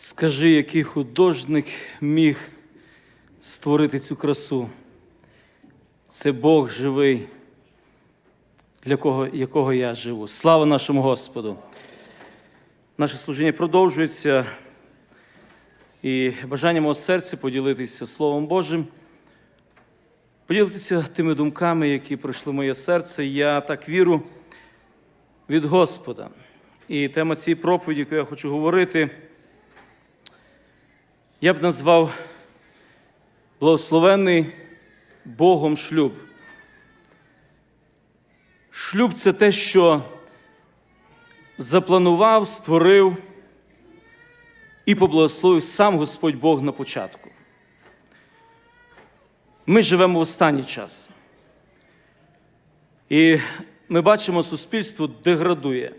Скажи, який художник міг створити цю красу? Це Бог живий, для кого, якого я живу. Слава нашому Господу! Наше служіння продовжується. І бажання мого серця поділитися Словом Божим, поділитися тими думками, які пройшли моє серце. Я так віру від Господа. І тема цієї проповіді, яку я хочу говорити, я б назвав благословений Богом шлюб. Шлюб це те, що запланував, створив і поблагословив сам Господь Бог на початку. Ми живемо в останній час. І ми бачимо, суспільство деградує.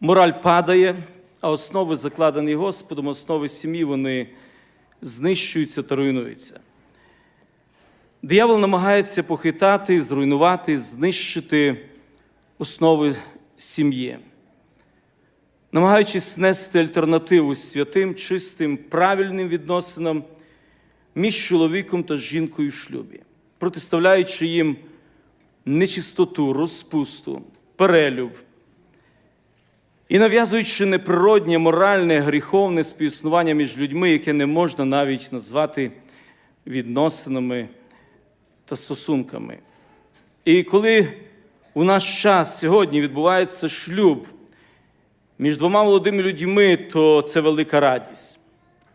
Мораль падає, а основи, закладені Господом, основи сім'ї, вони знищуються та руйнуються. Диявол намагається похитати, зруйнувати, знищити основи сім'ї, намагаючись нести альтернативу святим, чистим, правильним відносинам між чоловіком та жінкою в шлюбі, протиставляючи їм нечистоту, розпусту, перелюб і нав'язуючи неприроднє, моральне, гріховне співіснування між людьми, яке не можна навіть назвати відносинами та стосунками. І коли у наш час сьогодні відбувається шлюб між двома молодими людьми, то це велика радість.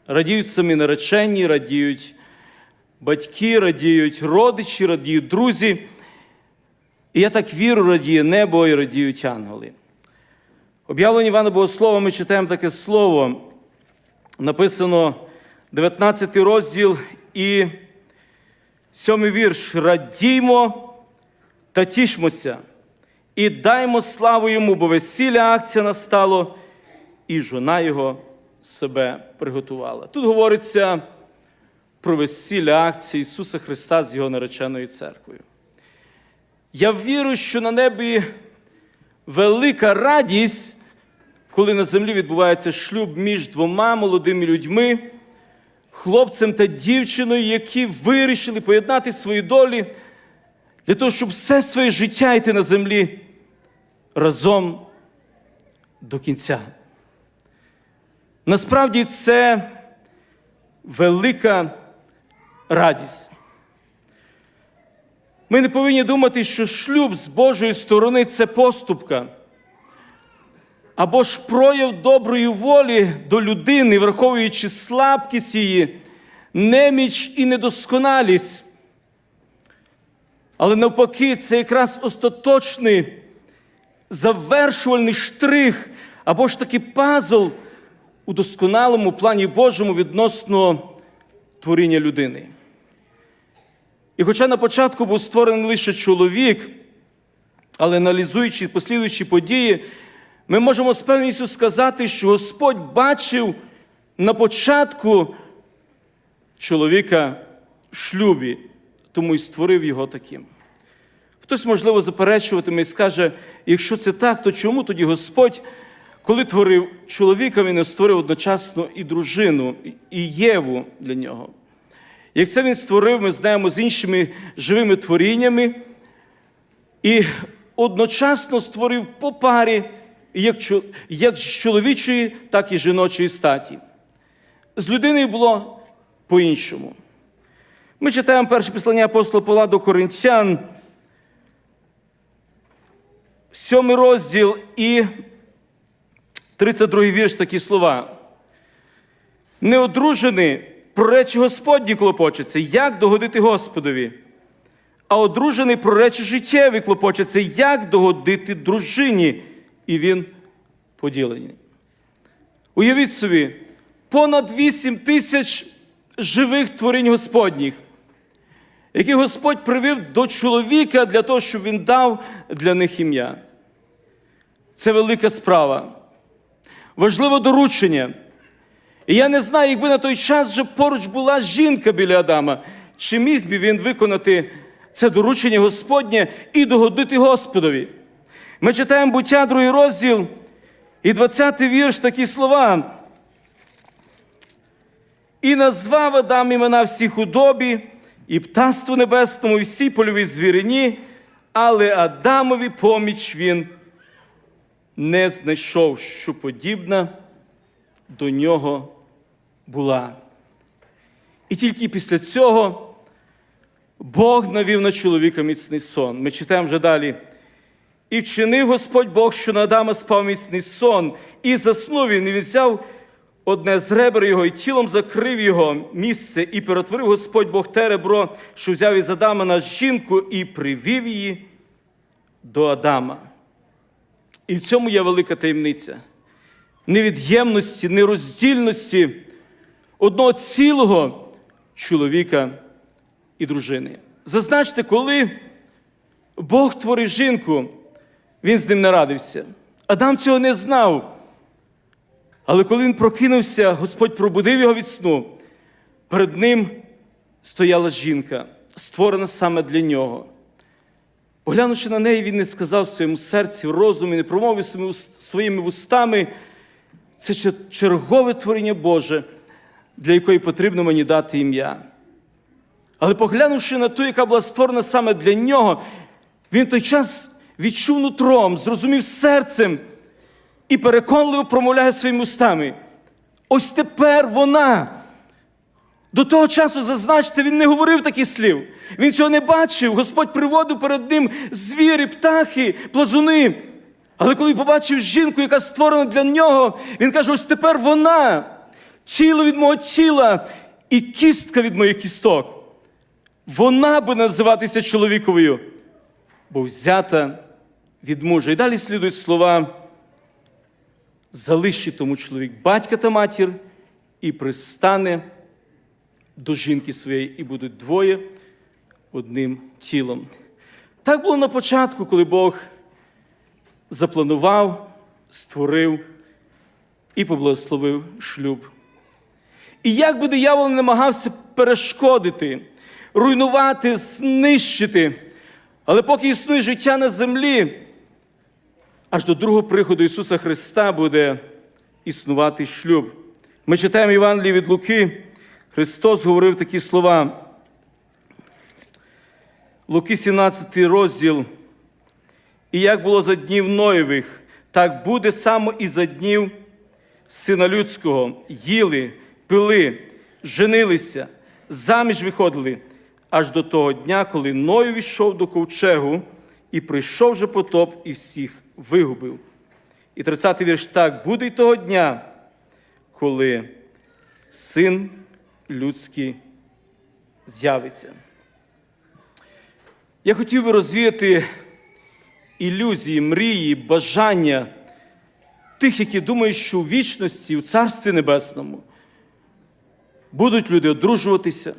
Радіють самі наречені, радіють батьки, радіють родичі, радіють друзі. І я так вірю, радіє небо і радіють ангели. Об'явлення Івана Богослова ми читаємо таке слово. Написано 19 розділ і 7 вірш. Радіймо та тішмося, і даймо славу йому, бо весілля акція настало, і жона його себе приготувала. Тут говориться про весілля акції Ісуса Христа з Його нареченою церквою. Я вірю, що на небі велика радість, коли на землі відбувається шлюб між двома молодими людьми, хлопцем та дівчиною, які вирішили поєднати свої долі для того, щоб все своє життя йти на землі разом до кінця. Насправді це велика радість. Ми не повинні думати, що шлюб з Божої сторони це поступка. Або ж прояв доброї волі до людини, враховуючи слабкість її, неміч і недосконалість. Але навпаки, це якраз остаточний завершувальний штрих, або ж таки пазл у досконалому плані Божому відносно творіння людини. І хоча на початку був створений лише чоловік, але аналізуючи послідуючі події, ми можемо з певністю сказати, що Господь бачив на початку чоловіка в шлюбі, тому і створив його таким. Хтось, можливо, заперечуватиме і скаже, якщо це так, то чому тоді Господь, коли творив чоловіка, він не створив одночасно і дружину, і Єву для нього? Як це він створив, ми знаємо з іншими живими творіннями, і одночасно створив по парі як, чоловічої, так і жіночої статі. З людиною було по-іншому. Ми читаємо перше післання апостола Павла до Коринтян, сьомий розділ і 32 вірш такі слова. Неодружений про речі Господні клопочеться, як догодити Господові. А одружений про речі життєві клопочеться, як догодити дружині. І він поділений. Уявіть собі, понад 8 тисяч живих творінь Господніх, які Господь привів до чоловіка для того, щоб він дав для них ім'я. Це велика справа. Важливе доручення. І я не знаю, якби на той час вже поруч була жінка біля Адама, чи міг би він виконати це доручення Господнє і догодити Господові. Ми читаємо буття, другий розділ і 20 вірш такі слова. І назвав Адам імена всій худобі, і птаству небесному, і всій польовій звірині, але Адамові поміч він не знайшов, що подібна до нього була. І тільки після цього Бог навів на чоловіка міцний сон. Ми читаємо вже далі. І вчинив Господь Бог, що на Адама спав міцний сон, і заснув він, і він взяв одне з ребер його, і тілом закрив його місце, і перетворив Господь Бог те ребро, що взяв із Адама на жінку, і привів її до Адама. І в цьому є велика таємниця невід'ємності, нероздільності одного цілого чоловіка і дружини. Зазначте, коли Бог творив жінку, він з ним не радився. Адам цього не знав. Але коли він прокинувся, Господь пробудив його від сну. Перед ним стояла жінка, створена саме для нього. Поглянувши на неї, він не сказав в своєму серці, в розумі, не промовив своїми вустами. Це чергове творіння Боже, для якої потрібно мені дати ім'я. Але поглянувши на ту, яка була створена саме для нього, він в той час відчув нутром, зрозумів серцем і переконливо промовляє своїми устами. Ось тепер вона. До того часу, зазначте, він не говорив таких слів. Він цього не бачив. Господь приводив перед ним звірі, птахи, плазуни. Але коли побачив жінку, яка створена для нього, він каже: ось тепер вона, тіло від мого тіла і кістка від моїх кісток. Вона буде називатися чоловіковою, бо взята від мужа. І далі слідують слова. Залишить тому чоловік батька та матір і пристане до жінки своєї, і будуть двоє одним тілом. Так було на початку, коли Бог запланував, створив і поблагословив шлюб. І як би диявол намагався перешкодити, руйнувати, знищити, але поки існує життя на землі, аж до другого приходу Ісуса Христа буде існувати шлюб. Ми читаємо Євангелії від Луки. Христос говорив такі слова. Луки 17 розділ. І як було за днів Ноєвих, так буде само і за днів Сина Людського. Їли, пили, женилися, заміж виходили, аж до того дня, коли Ной війшов до ковчегу, і прийшов же потоп і всіх вигубив. І 30-й вірш так буде й того дня, коли син людський з'явиться. Я хотів би розвіяти ілюзії, мрії, бажання тих, які думають, що у вічності, у Царстві Небесному будуть люди одружуватися,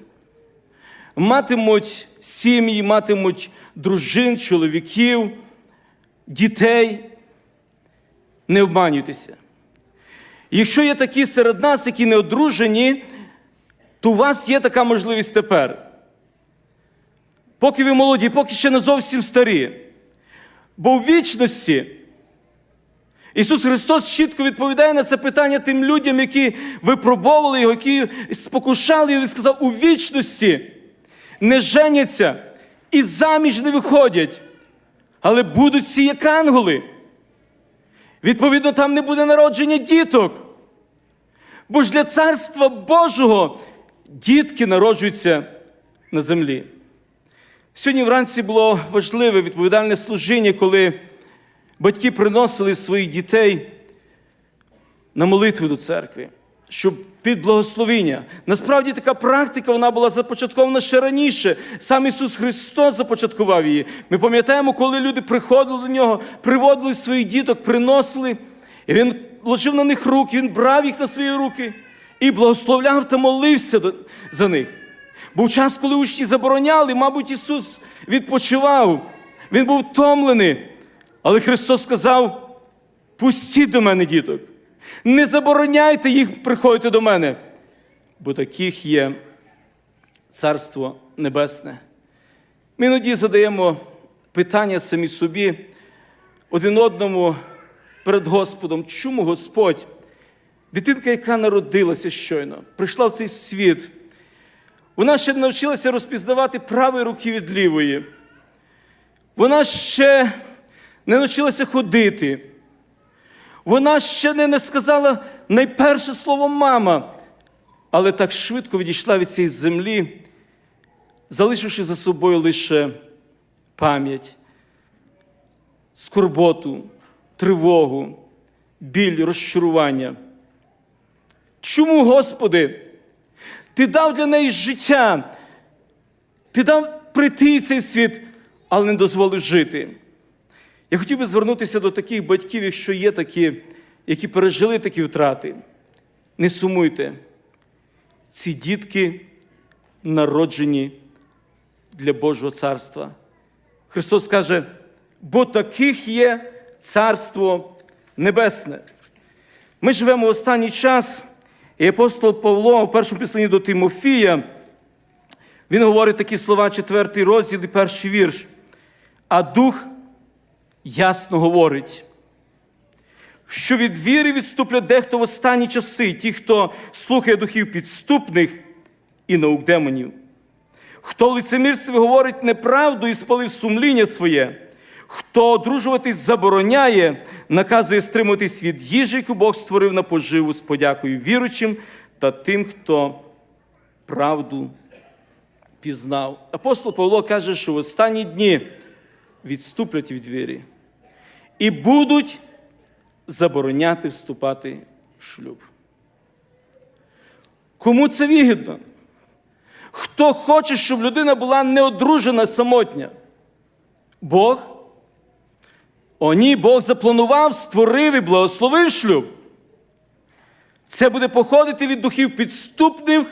матимуть сім'ї, матимуть дружин, чоловіків, дітей. Не обманюйтеся. Якщо є такі серед нас, які не одружені, то у вас є така можливість тепер. Поки ви молоді, поки ще не зовсім старі. Бо в вічності Ісус Христос чітко відповідає на це питання тим людям, які випробовували його, які спокушали його, Він сказав, у вічності не женяться і заміж не виходять, але будуть всі як ангели. Відповідно, там не буде народження діток. Бо ж для Царства Божого дітки народжуються на землі. Сьогодні вранці було важливе відповідальне служіння, коли батьки приносили своїх дітей на молитву до церкви, щоб під благословіння. Насправді така практика вона була започаткована ще раніше. Сам Ісус Христос започаткував її. Ми пам'ятаємо, коли люди приходили до нього, приводили своїх діток, приносили, і Він ложив на них руки, Він брав їх на свої руки і благословляв та молився за них. Був час, коли учні забороняли, мабуть, Ісус відпочивав. Він був втомлений. Але Христос сказав: пустіть до мене діток. Не забороняйте їх приходити до мене, бо таких є Царство Небесне. Ми іноді задаємо питання самі собі, один одному перед Господом, чому Господь дитинка, яка народилася щойно, прийшла в цей світ, вона ще не навчилася розпізнавати правої руки від лівої. Вона ще не навчилася ходити. Вона ще не, сказала найперше слово мама, але так швидко відійшла від цієї землі, залишивши за собою лише пам'ять, скорботу, тривогу, біль, розчарування. Чому, Господи, Ти дав для неї життя, Ти дав прийти в цей світ, але не дозволив жити. Я хотів би звернутися до таких батьків, якщо є такі, які пережили такі втрати. Не сумуйте. Ці дітки народжені для Божого царства. Христос каже, бо таких є Царство Небесне. Ми живемо в останній час, і апостол Павло у першому післанні до Тимофія, він говорить такі слова, четвертий розділ і перший вірш. А дух ясно говорить, що від віри відступлять дехто в останні часи, ті, хто слухає духів підступних і наук демонів. Хто в лицемірстві говорить неправду і спалив сумління своє, хто одружуватись забороняє, наказує стримуватись від їжі, яку Бог створив на поживу з подякою віручим та тим, хто правду пізнав. Апостол Павло каже, що в останні дні відступлять від віри і будуть забороняти вступати в шлюб. Кому це вигідно? Хто хоче, щоб людина була неодружена самотня? Бог? О, ні, Бог запланував, створив і благословив шлюб. Це буде походити від духів підступних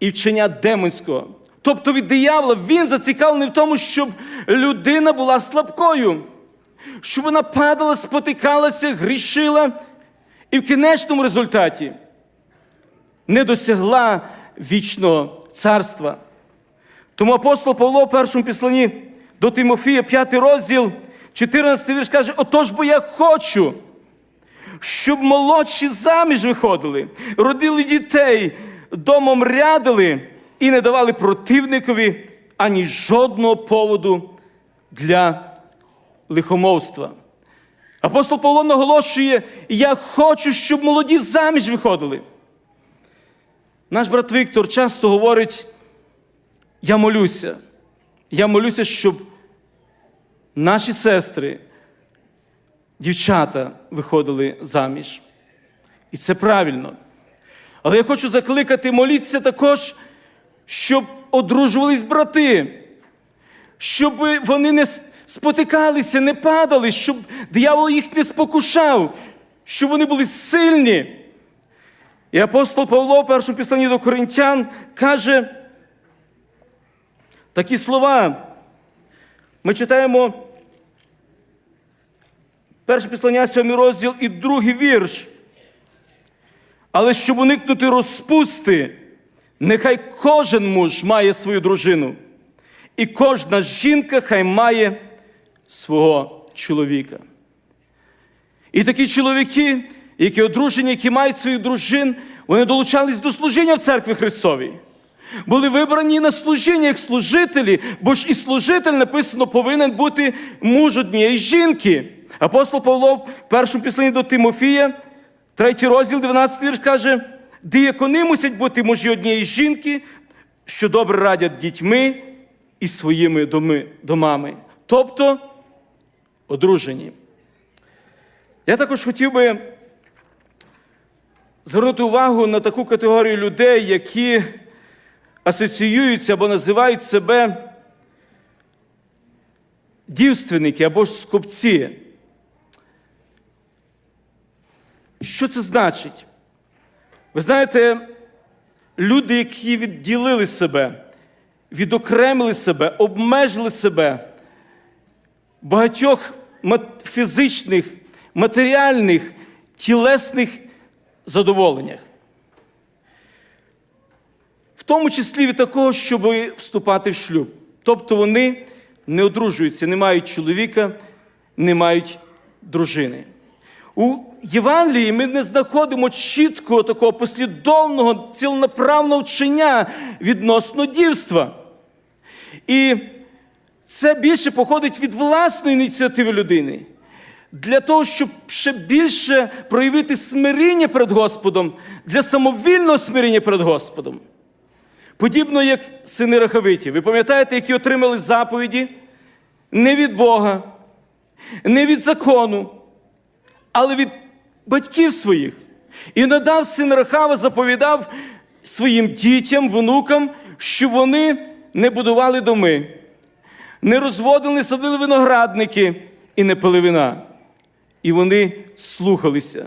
і вчення демонського. Тобто від диявола він зацікавлений в тому, щоб людина була слабкою, щоб вона падала, спотикалася, грішила і в кінечному результаті не досягла вічного царства. Тому апостол Павло в першому післанні до Тимофія, 5 розділ, 14 вірш каже: Отож бо я хочу, щоб молодші заміж виходили, родили дітей, домом рядили і не давали противникові ані жодного поводу для лихомовства. Апостол Павло наголошує: я хочу, щоб молоді заміж виходили. Наш брат Віктор часто говорить: я молюся. Я молюся, щоб наші сестри, дівчата виходили заміж. І це правильно. Але я хочу закликати молитися також, щоб одружувались брати, щоб вони не спотикалися, не падали, щоб диявол їх не спокушав, щоб вони були сильні. І апостол Павло в першому післанні до Коринтян каже такі слова. Ми читаємо перше післання, сьомий розділ і другий вірш. Але щоб уникнути розпусти, нехай кожен муж має свою дружину, і кожна жінка хай має свого чоловіка. І такі чоловіки, які одружені, які мають своїх дружин, вони долучались до служіння в церкві Христовій. Були вибрані на служіння як служителі, бо ж і служитель написано повинен бути муж однієї жінки. Апостол Павло в першому післанні до Тимофія, третій розділ, 12 вірш каже, диякони мусять бути мужі однієї жінки, що добре радять дітьми і своїми домами. Тобто одружені. Я також хотів би звернути увагу на таку категорію людей, які асоціюються або називають себе дівственники або ж скупці. Що це значить? Ви знаєте, люди, які відділили себе, відокремили себе, обмежили себе багатьох фізичних, матеріальних, тілесних задоволеннях. В тому числі від такого, щоб вступати в шлюб. Тобто вони не одружуються, не мають чоловіка, не мають дружини. У Євангелії ми не знаходимо чіткого такого послідовного, цілонаправного вчення відносно дівства. І це більше походить від власної ініціативи людини. Для того, щоб ще більше проявити смиріння перед Господом, для самовільного смиріння перед Господом. Подібно як сини Рахавиті. Ви пам'ятаєте, які отримали заповіді не від Бога, не від закону, але від батьків своїх. І надав син Рахава, заповідав своїм дітям, внукам, щоб вони не будували доми, не розводили, не садили виноградники і не пили вина. І вони слухалися.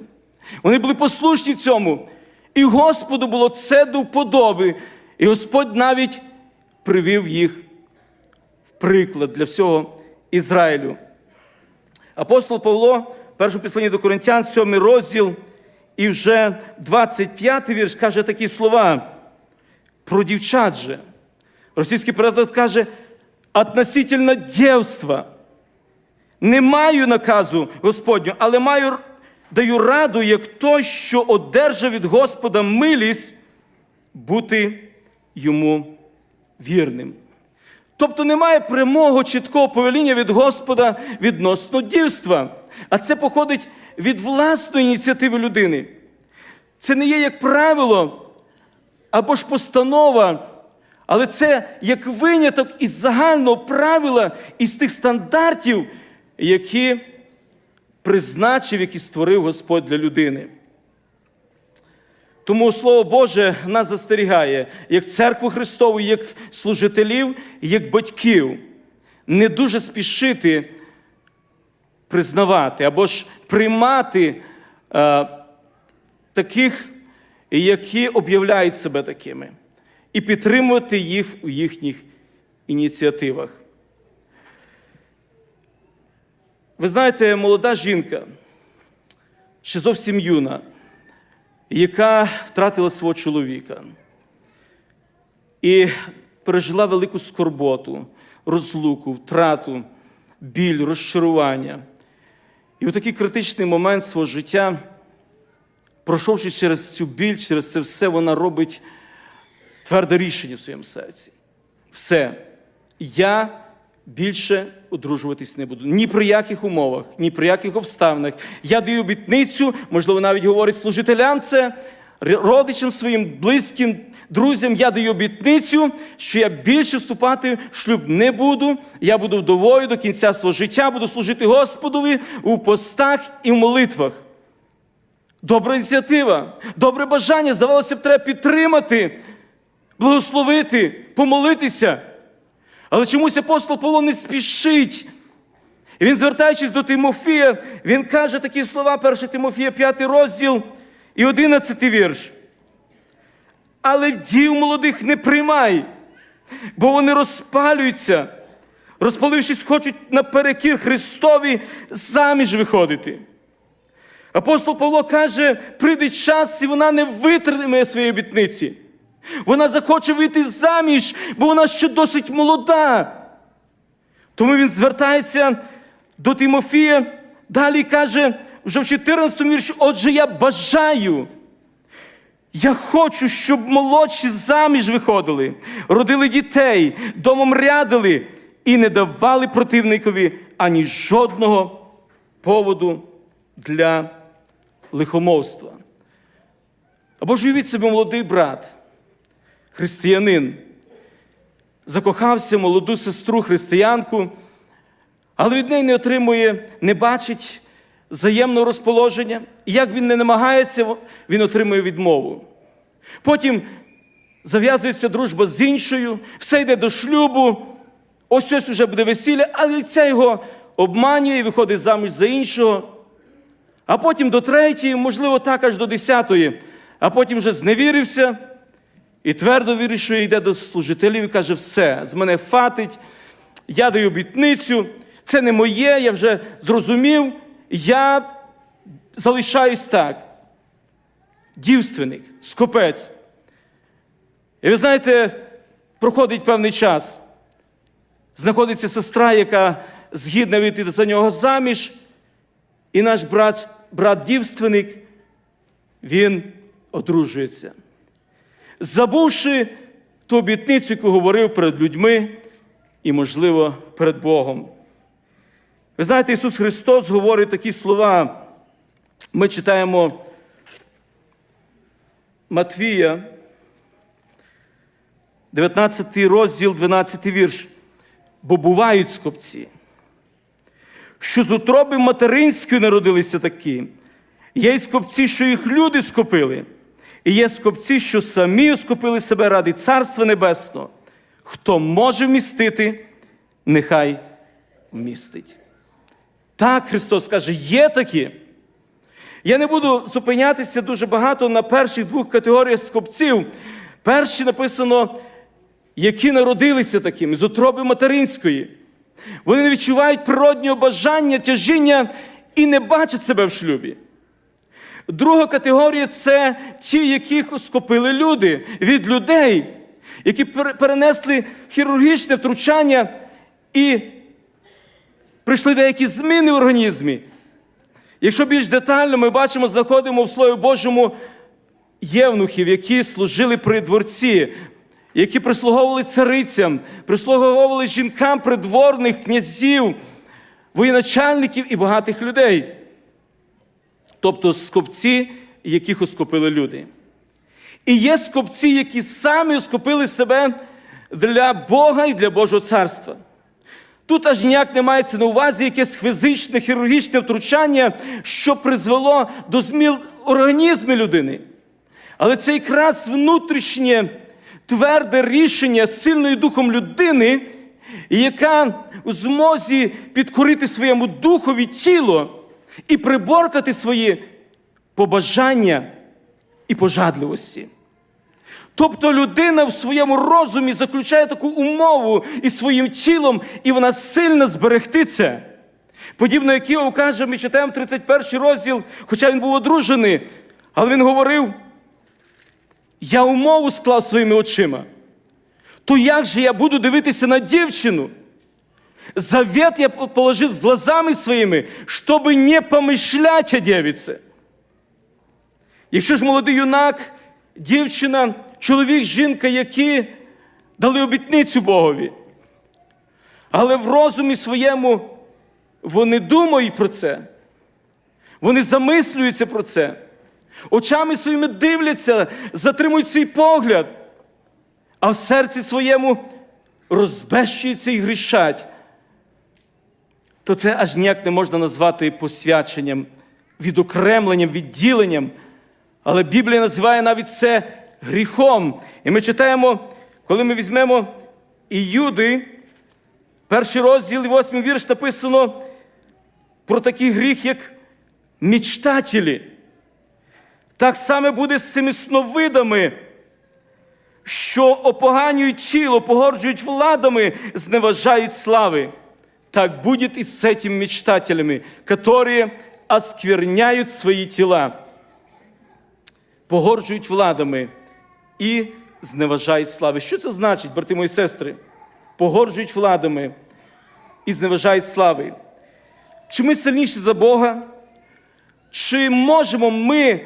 Вони були послушні цьому. І Господу було це до вподоби. І Господь навіть привів їх в приклад для всього Ізраїлю. Апостол Павло, перше післання до Коринтян, 7 розділ, і вже 25 вірш каже такі слова про дівчат же. Російський переклад каже, относительно дівства. Не маю наказу Господню, але маю, даю раду, як той, що одержав від Господа милість, бути йому вірним. Тобто немає прямого чіткого повеління від Господа відносно дівства, а це походить від власної ініціативи людини. Це не є як правило або ж постанова, але це як виняток із загального правила, із тих стандартів, які призначив, які створив Господь для людини. Тому Слово Боже нас застерігає, як церкву Христову, як служителів, як батьків, не дуже спішити признавати або ж приймати е, таких, які об'являють себе такими, і підтримувати їх у їхніх ініціативах. Ви знаєте, молода жінка, ще зовсім юна, яка втратила свого чоловіка і пережила велику скорботу, розлуку, втрату, біль, розчарування. І у такий критичний момент свого життя, пройшовши через цю біль, через це все, вона робить тверде рішення в своєму серці. Все. Я більше одружуватись не буду. Ні при яких умовах, ні при яких обставинах. Я даю обітницю, можливо, навіть говорить служителям це, родичам своїм, близьким, друзям, я даю обітницю, що я більше вступати в шлюб не буду. Я буду вдовою до кінця свого життя, буду служити Господові у постах і в молитвах. Добра ініціатива, добре бажання, здавалося б, треба підтримати, благословити, помолитися. Але чомусь апостол Павло не спішить. І він, звертаючись до Тимофія, він каже такі слова, 1 Тимофія, 5 розділ і 11 вірш. Але дів молодих не приймай, бо вони розпалюються, розпалившись, хочуть наперекір Христові заміж виходити. Апостол Павло каже, прийде час, і вона не витримає своєї обітниці. Вона захоче вийти заміж, бо вона ще досить молода. Тому він звертається до Тимофія, далі каже вже в 14 вірші, отже, я бажаю. Я хочу, щоб молодші заміж виходили, родили дітей, домом рядили і не давали противникові ані жодного поводу для лихомовства. Або ж уявіть себе молодий брат християнин, закохався в молоду сестру християнку, але від неї не отримує, не бачить взаємного розположення. І як він не намагається, він отримує відмову. Потім зав'язується дружба з іншою, все йде до шлюбу, ось ось уже буде весілля, але ця його обманює і виходить заміж за іншого. А потім до третьої, можливо, так аж до десятої, а потім вже зневірився. І твердо вирішує, йде до служителів і каже, все, з мене фатить, я даю обітницю, це не моє, я вже зрозумів, я залишаюсь так. Дівственник, скопець. І ви знаєте, проходить певний час. Знаходиться сестра, яка згідна вийти за нього заміж, і наш брат брат дівственник, він одружується. Забувши ту обітницю, яку говорив перед людьми і, можливо, перед Богом. Ви знаєте, Ісус Христос говорить такі слова. Ми читаємо Матвія, 19 розділ, 12 вірш. Бо бувають скопці, що з утроби материнської народилися такі. Є й скопці, що їх люди скопили, і є скопці, що самі скопили себе ради Царства Небесного. Хто може вмістити, нехай вмістить. Так, Христос каже, є такі. Я не буду зупинятися дуже багато на перших двох категоріях скопців. Перші написано, які народилися такими з утроби материнської. Вони не відчувають природнього бажання, тяжіння і не бачать себе в шлюбі. Друга категорія це ті, яких скопили люди від людей, які перенесли хірургічне втручання і прийшли деякі зміни в організмі. Якщо більш детально, ми бачимо, знаходимо в Слові Божому євнухів, які служили при дворці, які прислуговували царицям, прислуговували жінкам придворних князів, воєначальників і багатих людей. Тобто скопці, яких оскопили люди. І є скопці, які самі оскопили себе для Бога і для Божого царства. Тут аж ніяк не мається на увазі якесь фізичне, хірургічне втручання, що призвело до змін організму людини. Але це якраз внутрішнє тверде рішення сильною духом людини, яка у змозі підкорити своєму духові тіло і приборкати свої побажання і пожадливості. Тобто людина в своєму розумі заключає таку умову із своїм тілом, і вона сильно зберегти це. Подібно як Іов каже, ми читаємо 31 розділ, хоча він був одружений, але він говорив: я умову склав своїми очима. То як же я буду дивитися на дівчину? Завет я положив з глазами своїми, щоб не помишлять о. Якщо ж молодий юнак, дівчина, чоловік, жінка, які дали обітницю Богові, але в розумі своєму вони думають про це, вони замислюються про це, очами своїми дивляться, затримують свій погляд, а в серці своєму розбещуються і грішать, то це аж ніяк не можна назвати посвяченням, відокремленням, відділенням. Але Біблія називає навіть це гріхом. І ми читаємо, коли ми візьмемо Іюди, перший розділ і восьмий вірш написано про такий гріх, як мечтателі. Так само буде з цими сновидами, що опоганюють тіло, погорджують владами, зневажають слави. Так будет и с этими мечтателями, которые оскверняют свои тела погорджують владами і зневажають слави. Що це значить, брати мої сестри? Погорджують владами і зневажають слави. Чи ми сильніші за Бога? Чи можемо ми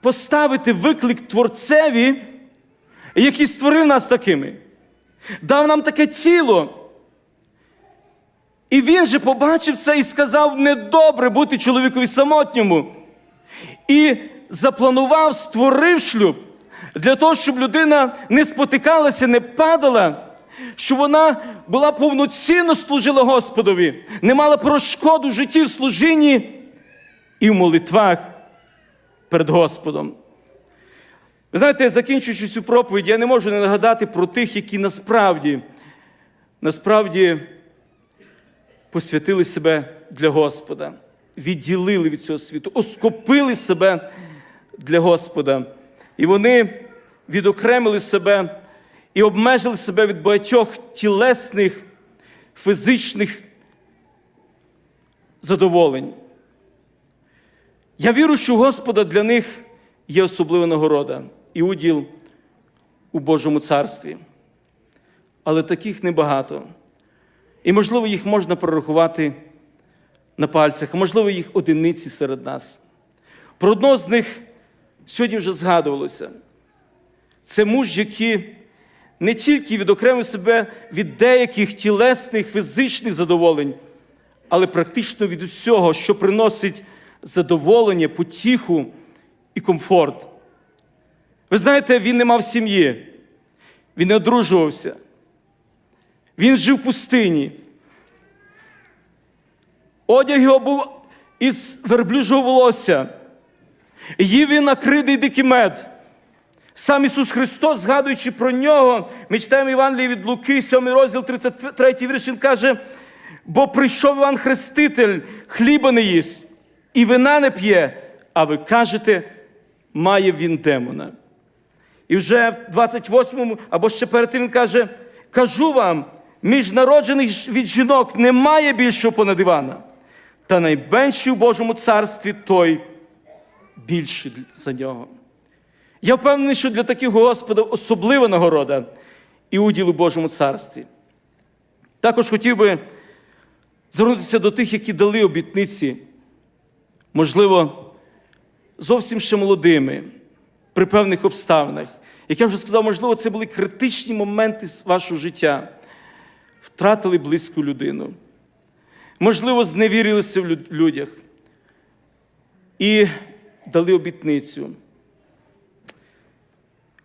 поставити виклик Творцеві, який створив нас такими? Дав нам таке тіло. І він же побачив це і сказав: недобре бути чоловікові самотньому. І запланував, створив шлюб для того, щоб людина не спотикалася, не падала, щоб вона була повноцінно служила Господові, не мала перешкоду в житті в служінні і в молитвах перед Господом. Ви знаєте, закінчуючи цю проповідь, я не можу не нагадати про тих, які насправді, насправді посвятили себе для Господа, відділили від цього світу, оскопили себе для Господа. І вони відокремили себе і обмежили себе від багатьох тілесних, фізичних задоволень. Я вірю, що Господа для них є особлива нагорода і уділ у Божому царстві. Але таких небагато. І, можливо, їх можна прорахувати на пальцях, а можливо, їх одиниці серед нас. Про одного з них сьогодні вже згадувалося. Це муж, який не тільки відокремив себе від деяких тілесних, фізичних задоволень, але практично від усього, що приносить задоволення, потіху і комфорт. Ви знаєте, він не мав сім'ї, він не одружувався, він жив в пустині. Одяг його був із верблюжого волосся. Їв він накритий дикий мед. Сам Ісус Христос, згадуючи про нього, ми читаємо Євангеліє від Луки, 7 розділ, 33 вірш, він каже, бо прийшов Іван Хреститель, хліба не їсть, і вина не п'є, а ви кажете, має він демона. І вже в 28-му, або ще перед тим він каже: кажу вам, між народжених від жінок немає більшого понад Івана, та найменший у Божому царстві той більший за нього. Я впевнений, що для таких Господа особлива нагорода і уділ у Божому царстві. Також хотів би звернутися до тих, які дали обітниці, можливо, зовсім ще молодими, при певних обставинах. Як я вже сказав, можливо, це були критичні моменти вашого життя. Втратили близьку людину. Можливо, зневірилися в людях і дали обітницю.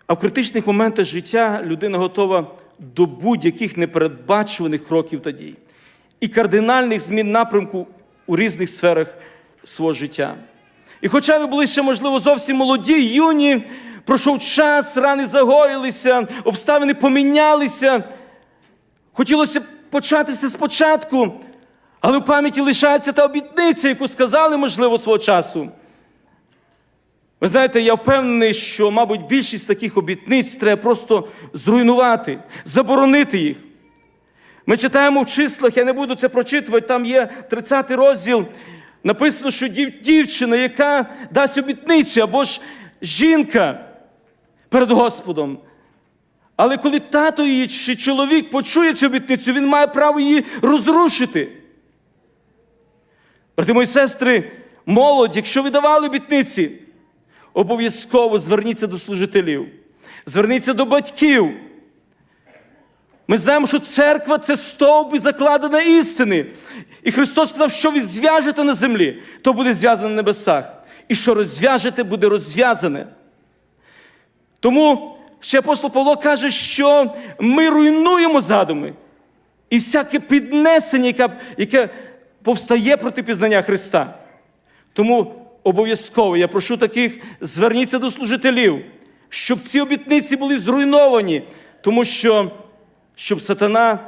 А в критичних моментах життя людина готова до будь-яких непередбачуваних кроків та дій і кардинальних змін напрямку у різних сферах свого життя. І хоча ви були ще, можливо, зовсім молоді, юні, пройшов час, рани загоїлися, обставини помінялися, хотілося б початися спочатку, але в пам'яті лишається та обітниця, яку сказали, можливо, свого часу. Ви знаєте, я впевнений, що, мабуть, більшість таких обітниць треба просто зруйнувати, заборонити їх. Ми читаємо в числах, я не буду це прочитувати, там є 30 розділ. Написано, що дів- дівчина, яка дасть обітницю, або ж жінка перед Господом. Але коли тато її чи чоловік почує цю обітницю, він має право її розрушити. Брати мої сестри, молодь, якщо ви давали обітниці, обов'язково зверніться до служителів, зверніться до батьків. Ми знаємо, що церква це стовп і закладена істини. І Христос сказав, що ви зв'яжете на землі, то буде зв'язане на небесах. І що розв'яжете, буде розв'язане. Тому ще апостол Павло каже, що ми руйнуємо задуми. І всяке піднесення, яке, яке повстає проти пізнання Христа. Тому обов'язково я прошу таких, зверніться до служителів, щоб ці обітниці були зруйновані, тому що щоб сатана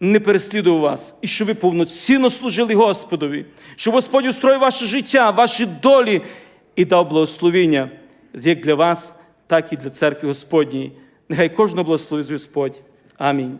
не переслідував вас, і щоб ви повноцінно служили Господові, щоб Господь устроїв ваше життя, ваші долі і дав благословіння як для вас, так і для церкви Господньої. Нехай кожного благословить Господь. Амінь.